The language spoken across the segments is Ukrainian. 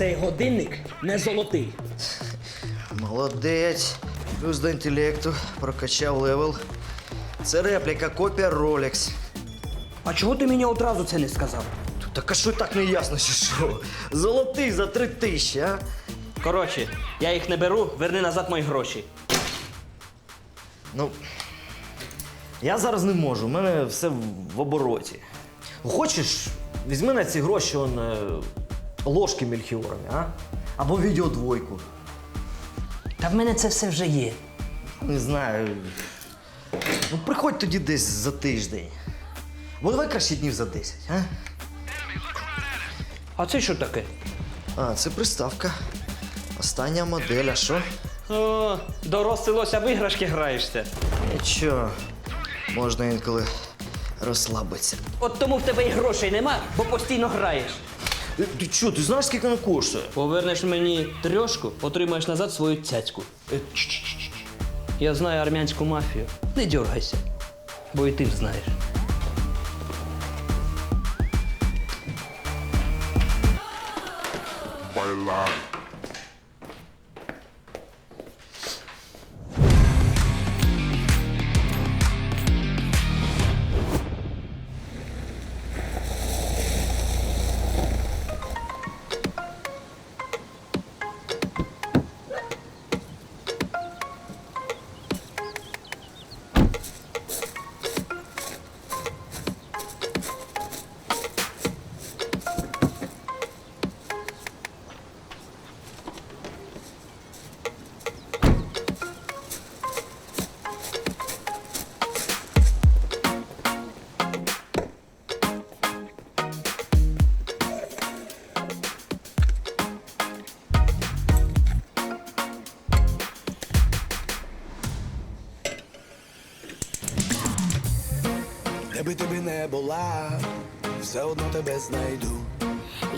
Цей годинник не золотий. Молодець. Плюс до інтелекту, прокачав левел. Це репліка, копія Rolex. А чого ти мені одразу це не сказав? Так а що так не ясно, чи що? Золотий за три тисячі, а? Коротше, я їх не беру, верни назад мої гроші. Ну, я зараз не можу, у мене все в в обороті. Хочеш, візьми на ці гроші он, е, ложки мельхіорами, а? Або відеодвойку. Та в мене це все вже є. Не знаю. Ну, приходь тоді десь за тиждень. Бо давай краще днів за 10, а? А це що таке? А, це приставка. Остання модель, а що? О, дорослилося в іграшки граєшся. Нічого, можна інколи розслабитися. От тому в тебе і грошей нема, бо постійно граєш. Ти, ти що, ти знаєш, скільки вона коштує? Повернеш мені трьошку, отримаєш назад свою цяцьку. Е, чш-чш-чш. Я знаю армянську мафію. Не дергайся, бо і ти знаєш. Bailar. Все одно тебе знайду.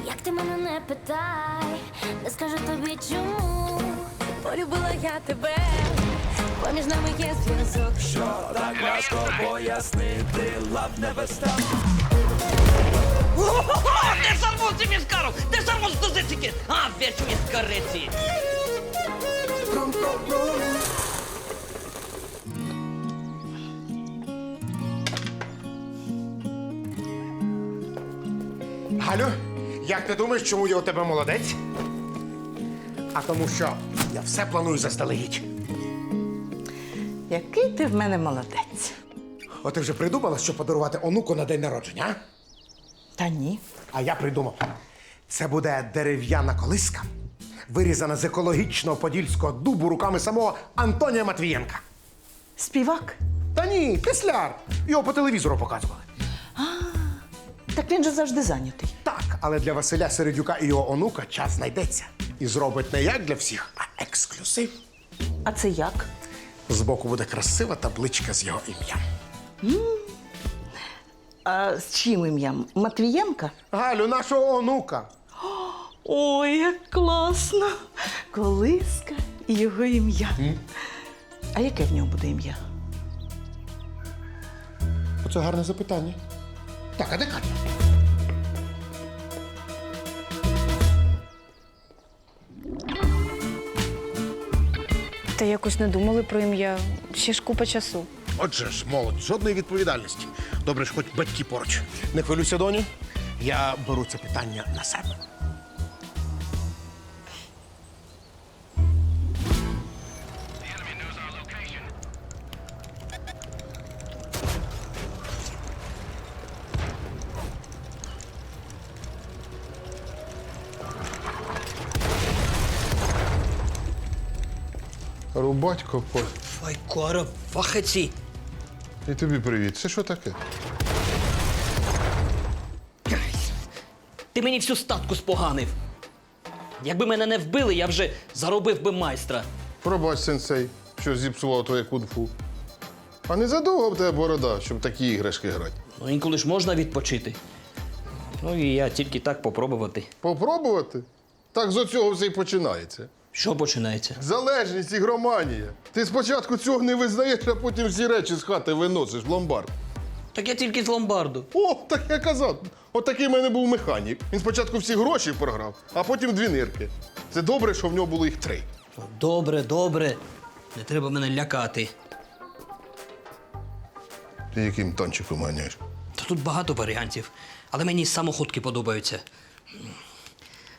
Як ти мене не питай, не скажу тобі чому. Полюбила я тебе, поміж нами є зв'язок. Що так важко пояснити, лав не вестав. Де сармон з міскаром? Де з дозицики? А, вечу із кариці. Галю, як ти думаєш, чому я у тебе молодець? А тому що я все планую заздалегідь. Який ти в мене молодець. От ти вже придумала, що подарувати онуку на день народження, а? Та ні. А я придумав. Це буде дерев'яна колиска, вирізана з екологічного подільського дубу руками самого Антонія Матвієнка. Співак? Та ні, післяр. Його по телевізору показували. Так він же завжди зайнятий. Але для Василя Середюка і його онука час знайдеться. І зробить не як для всіх, а ексклюзив. А це як? Збоку буде красива табличка з його ім'ям. А з чим ім'ям? Матвієнка? Галю, нашого онука. Ой, як класно! Колиска і його ім'я. А яке в нього буде ім'я? Оце гарне запитання. Так, а де Катя? Та якось не думали про ім'я. Ще ж купа часу. Отже ж, молодь, жодної відповідальності. Добре ж, хоч батьки поруч. Не хвилюйся, доню. Я беру це питання на себе. Рубатько, по... Файкоро, фахеці. і тобі привіт. Це що таке? Ти мені всю статку споганив. Якби мене не вбили, я вже заробив би майстра. Пробач, сенсей, що зіпсував твоє кунг-фу. А не задовго в тебе борода, щоб такі іграшки грати. Ну, інколи ж можна відпочити. Ну і я тільки так попробувати. Попробувати? Так з оцього все й починається. Що починається? Залежність, ігроманія. Ти спочатку цього не визнаєш, а потім всі речі з хати виносиш в ломбард. Так я тільки з ломбарду. О, так я казав. От такий в мене був механік. Він спочатку всі гроші програв, а потім дві нирки. Це добре, що в нього було їх три. Добре, добре. Не треба мене лякати. Ти яким танчиком ганяєш? Та тут багато варіантів, але мені самоходки подобаються.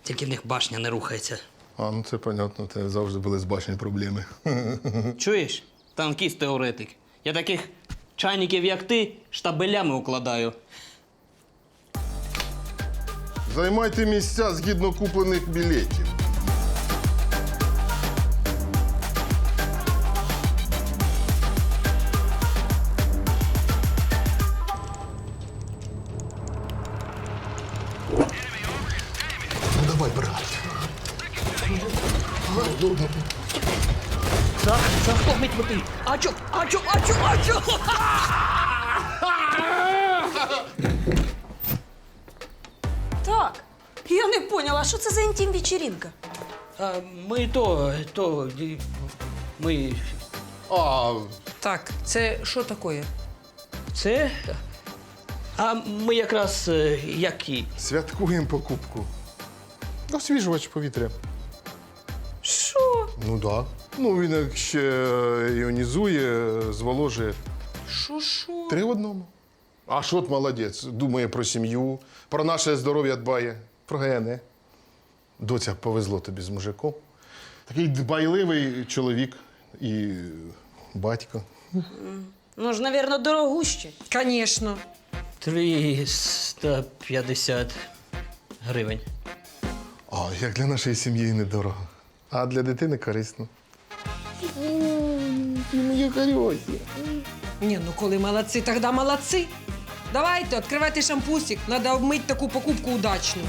Тільки в них башня не рухається. А, ну це понятно, це завжди були з башні проблеми. Чуєш? Танкіст теоретик. Я таких чайників, як ти, штабелями укладаю. Займайте місця згідно куплених білетів. За, захлопніть мотиль. Ачу, ачу, ачу, ачу! Так. Я не поняла, що це за інтім вечеринка? А, ми то, то, ми... А, Так, це що таке? Це... А ми якраз е, які? святкуємо покупку. Освіжувач повітря. Ну так. Да. Ну він як ще іонізує, зволожує. Що? Три в одному. А що от молодець? Думає про сім'ю, про наше здоров'я дбає, про гени. Доця, повезло тобі з мужиком. Такий дбайливий чоловік і батько. Ну ж, навірно, дорогуще. Звісно. 350 гривень. А, як для нашої сім'ї недорого. А для дитини корисно. Моє хороші. Ні, ну коли молодці, тоді молодці. Давайте, відкривайте шампусик. Треба обмити таку покупку удачну.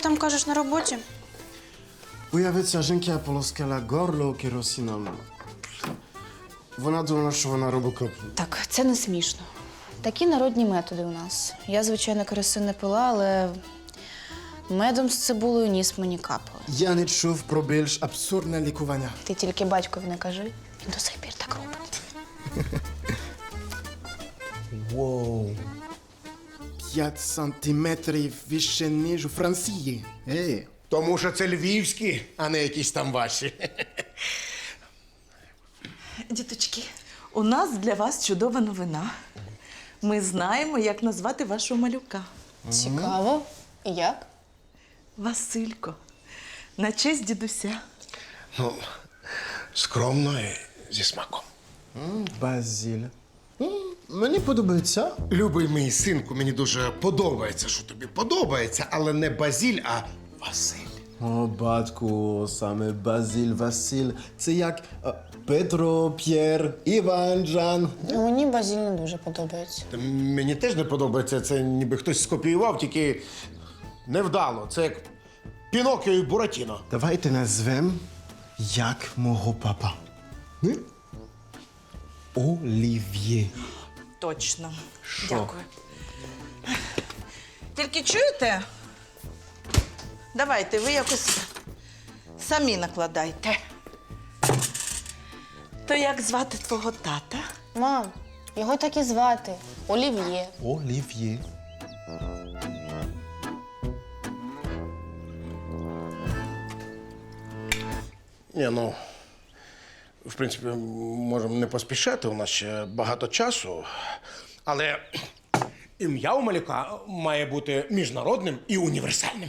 ти там кажеш на роботі? Уявіть саженки Аполоскела горло керосином. Вона думала, що вона робокоп. Так, це не смішно. Такі народні методи у нас. Я, звичайно, керосин не пила, але медом з цибулею ніс мені капали. Я не чув про більш абсурдне лікування. Ти тільки батькові не кажи. Він до сих пір так робить. Wow. 5 сантиметрів вище, ніж у Франції. Ей, Тому що це львівські, а не якісь там ваші. Діточки, у нас для вас чудова новина. Ми знаємо, як назвати вашого малюка. Цікаво. Як? Василько. На честь дідуся. Ну, скромно і зі смаком. Базиль. Мені подобається. Любий мій синку, мені дуже подобається, що тобі подобається, але не базіль, а Василь. О, батьку, саме Базіль Василь. Це як е, Петро, П'єр, Іван, Жан. Мені базіль не дуже подобається. Та Мені теж не подобається, це ніби хтось скопіював, тільки невдало. Це як Пінокіо і Буратіно. Давайте назвем як мого папа. Олів'є. Точно. Дякую. Тільки чуєте? Давайте, ви якось самі накладайте. То як звати твого тата? Мам, його так і звати. Олів'є. Олів'є. Ні, ну, в принципі, можемо не поспішати, у нас ще багато часу. Але ім'я у малюка має бути міжнародним і універсальним.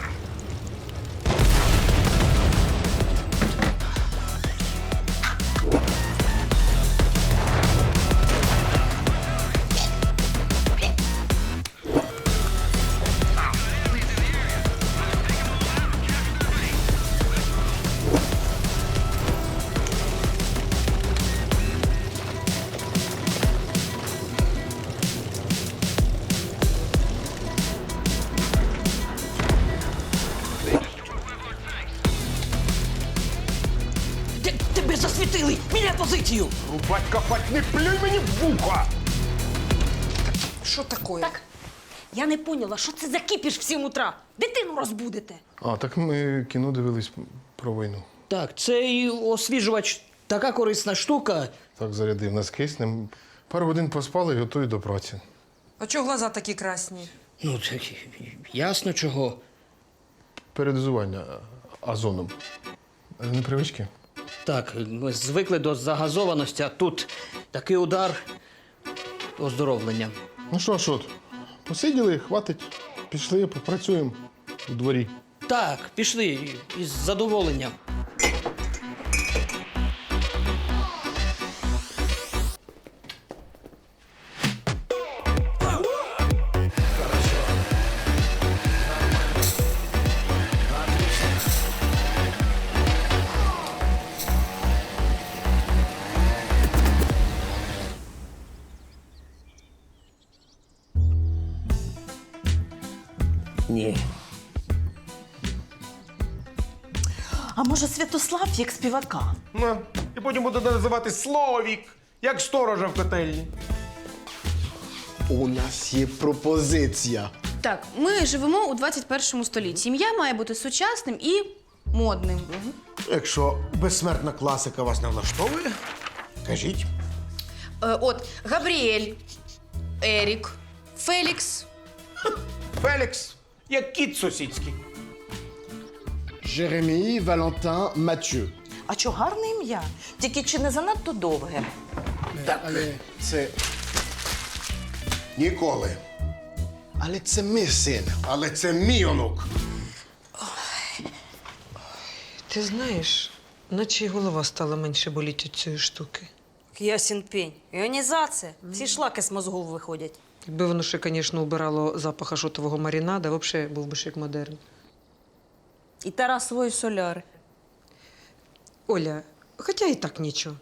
не плюй мені в вухо! Що таке? Так. Я не поняла, що це за кіпіш в 7 утра? Дитину розбудите. А, так ми кіно дивились про війну. Так, цей освіжувач така корисна штука. Так зарядив нас киснем. Пару годин поспали і готові до праці. А чого глаза такі красні? Ну, це ясно чого. Передозування азоном. Непривички? Так, ми звикли до загазованості, а тут такий удар оздоровлення. Ну що, ж, от, посиділи, хватить, пішли, попрацюємо у дворі. Так, пішли із задоволенням. Святослав як співака? Ну, і потім буде називати Словік, як сторожа в котельні. У нас є пропозиція. Так, ми живемо у 21 столітті. Ім'я має бути сучасним і модним. Якщо безсмертна класика вас не влаштовує, кажіть. Е, от Габріель, Ерік, Фелікс. Фелікс, як кіт сусідський. Жеремії Валентин Матhieu. А чо гарне ім'я? Тільки чи не занадто довге? Але це. Ніколи. Але це мій син. Але це мій онук. Ти знаєш, наче й голова стала менше боліти від цієї штуки. Ясін пень. Іонізація. Всі шлаки з мозгов виходять. Якби воно ще, звісно, убирало запах ашотового марінада, взагалі був би шик модерн. І Тарасової соляри. Оля, хоча і так нічого.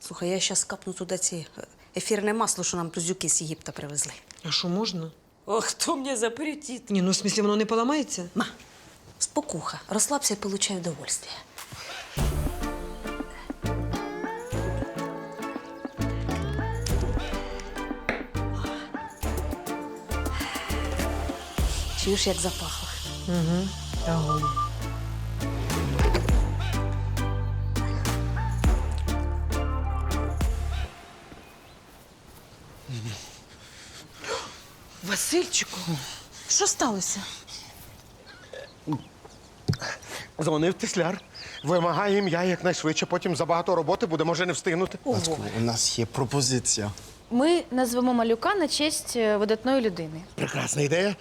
Слухай, я зараз капну туди ці е, ефірне масло, що нам тузюки з Єгипта привезли. А що можна? О, хто мені запретить? Ні, ну в смислі воно не поламається? Ма, спокуха, розслабся і получай удовольствие. Чуєш, як запахло? Огонь. Васильчику, що сталося? Дзвонив тисляр. Вимагає ім'я якнайшвидше, потім забагато роботи буде, може не встигнути. Батько, у нас є пропозиція. Ми назвемо малюка на честь е, видатної людини. Прекрасна ідея.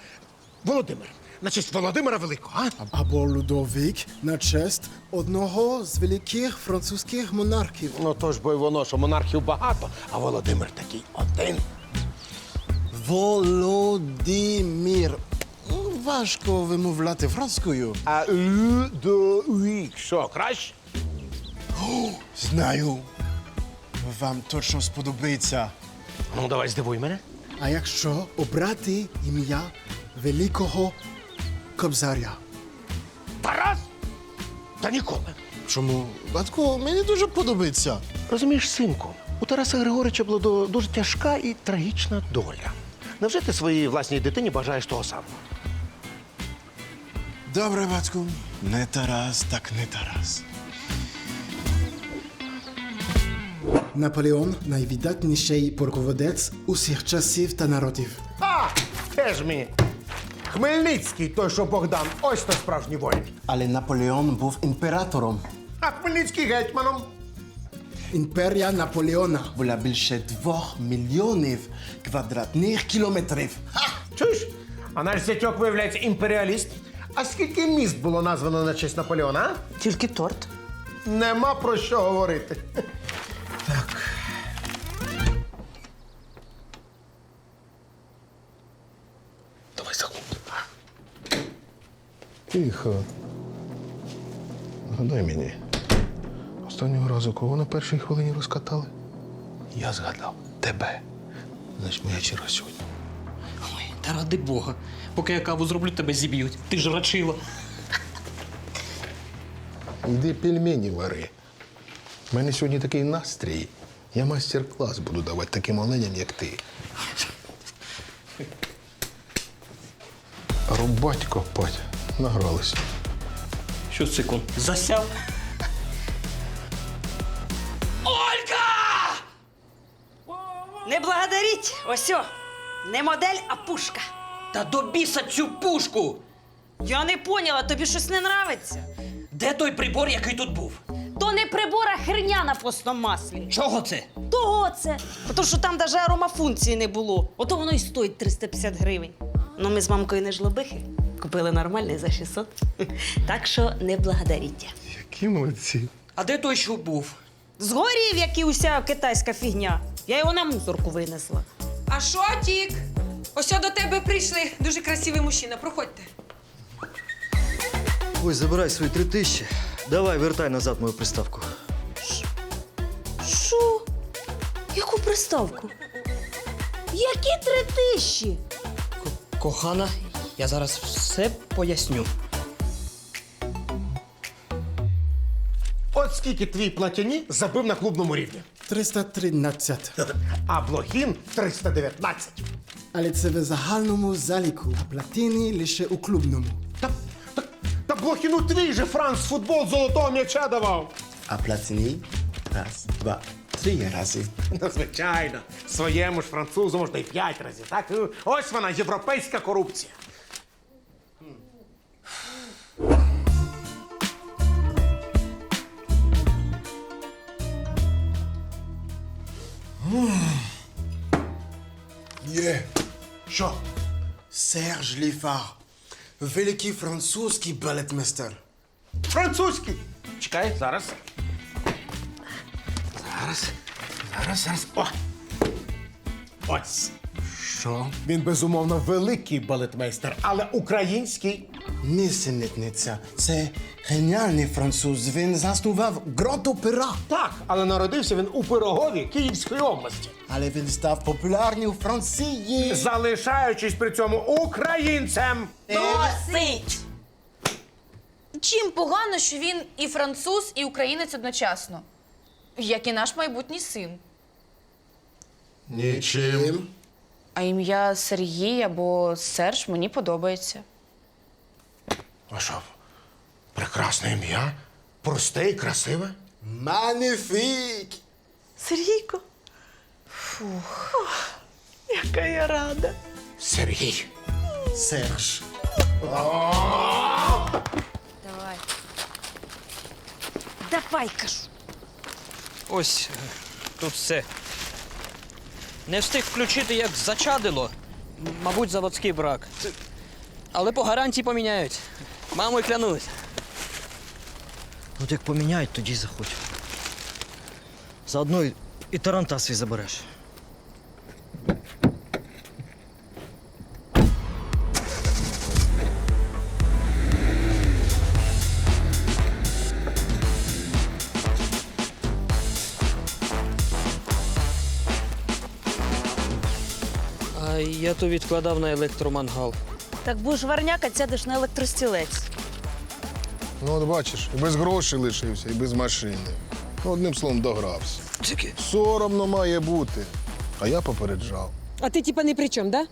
Володимир. На честь Володимира Великого, а? Або Людовік на честь одного з великих французьких монархів. Ну то ж бо й воно, що монархів багато, а Володимир такий один. Володимир. Ну, Важко вимовляти франською. А Людовік. Що, краще? Знаю. Вам точно сподобається. Ну, давай здивуй мене. А якщо обрати ім'я великого кобзаря? Тарас? Та ніколи. Чому? Батько, мені дуже подобається. Розумієш, синку, у Тараса Григорича була дуже тяжка і трагічна доля. Невже ти своїй власній дитині бажаєш того самого? Добре, батьку. Не Тарас, так не Тарас. Наполеон найвидатніший полководець усіх часів та народів. А, теж мені. Хмельницький, той, що Богдан, ось то справжній воїн. Але Наполеон був імператором. А Хмельницький гетьманом. Імперія Наполеона була більше двох мільйонів квадратних кілометрів. Ха! Чуєш? А наш зятьок, виявляється, імперіаліст. А скільки міст було названо на честь Наполеона, а? Тільки торт. Нема про що говорити. Давай заходь. Тихо. Нагадай мені. Останнього разу кого на першій хвилині розкатали? Я згадав тебе. Значить, моя черга сьогодні. Ой, та ради Бога. Поки я каву зроблю, тебе зіб'ють. Ти ж рачила. Йди пельмені вари. У мене сьогодні такий настрій. Я майстер-клас буду давати таким оленям, як ти. Рубать копать. Награлися. Що секунд? Засяв? Благодаріть! Осьо! Не модель, а пушка. Та до біса цю пушку! Я не поняла, тобі щось не нравиться. Де той прибор, який тут був? То не прибора херня на постному маслі. Чого це? Того це. Тому що там навіть аромафункції не було. Ото воно й стоїть 350 гривень. Ну ми з мамкою не жлобихи. Купили нормальний за 600. Так що не благодаріть. Які молодці. А де той, що був? Згорів, як і уся китайська фігня. Я його на мусорку винесла. А що, Тік? Ось до тебе прийшли. Дуже красивий мужчина. Проходьте. Ой, забирай свої три тисячі. Давай, вертай назад мою приставку. Що? Яку приставку? Які три тисячі? Кохана, я зараз все поясню. От скільки твій платяні забив на клубному рівні. 313. А Блохін 319. Але це в загальному заліку, а платині лише у клубному. Та, та, та Блохіну твій же Франц футбол золотого м'яча давав. А платині раз, два, три рази. Ну, звичайно, своєму ж французу можна і п'ять разів. Так? Ось вона, європейська корупція. Є. Що? Серж Ліфар. Великий французький балетмейстер. Французький. Чекай, зараз. Зараз. Зараз, зараз. О! Ось. Що? Він безумовно великий балетмейстер, але український. Нісенітниця. Це геніальний француз. Він заснував Гранд Опера. Так, але народився він у Пирогові Київської області, Але він став популярний у Франції. залишаючись при цьому українцем. Досить! Чим погано, що він і француз, і українець одночасно, як і наш майбутній син. Нічим. А ім'я Сергій або Серж мені подобається. А що? Прекрасне ім'я, просте і красиве. Маніфік! Сергійко. Фух. Яка я рада. Сергій. Серж. Давай. Давай, кажу. Ось е, тут все. Не встиг включити, як зачадило. Мабуть, заводський брак. Але по гарантії поміняють. Мамою клянусь. От як поміняють, тоді заходь. Заодно і, і таранта свій забереш. А я то відкладав на електромангал. Так будеш варняка, сядеш на електростілець. Ну, от бачиш, і без грошей лишився, і без машини. Ну, одним словом, догрався. Соромно має бути. А я попереджав. А ти типа не при чому, да?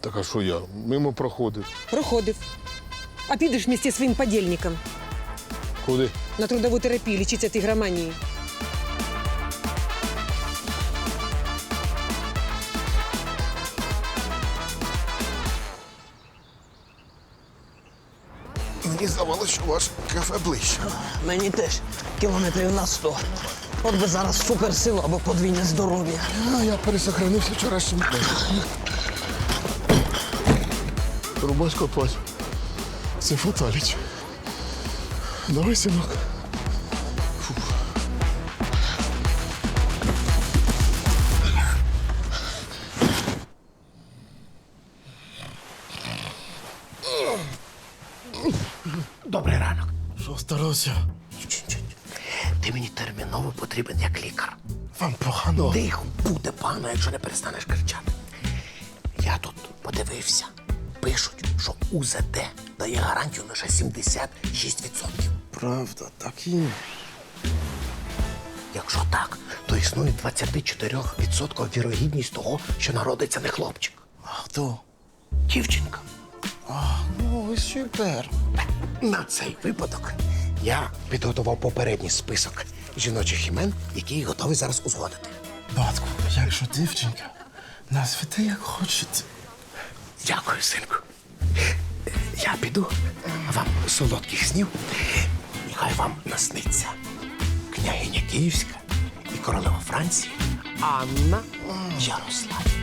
Так а що я? Мимо проходив. Проходив. А підеш вместе зі своїм подільником Куди? на трудову терапію лічиться тигроманії. Мені здавалося, що ваш кафе ближче. мені теж кілометрів на сто. От би зараз суперсила або подвійне здоров'я. А я пересохранився вчорашнім днем. Рубасько пать. Це фаталіч. Давай, синок. Добрий ранок. Що сталося? Ти мені терміново потрібен як лікар. Вам погано. Тихо буде погано, якщо не перестанеш кричати. Я тут подивився. Пишуть, що УЗД дає гарантію лише 76%. Правда, так і. Якщо так, то існує 24% вірогідність того, що народиться не хлопчик. А хто? Дівчинка. Ну, ви супер. На цей випадок я підготував попередній список жіночих імен, які готовий зараз узгодити. Батку, якщо дівчинка, назвете як хочете. Дякую, синку. Я піду. Вам солодких снів. Нехай вам насниться княгиня Київська і королева Франції Анна Ярославівна.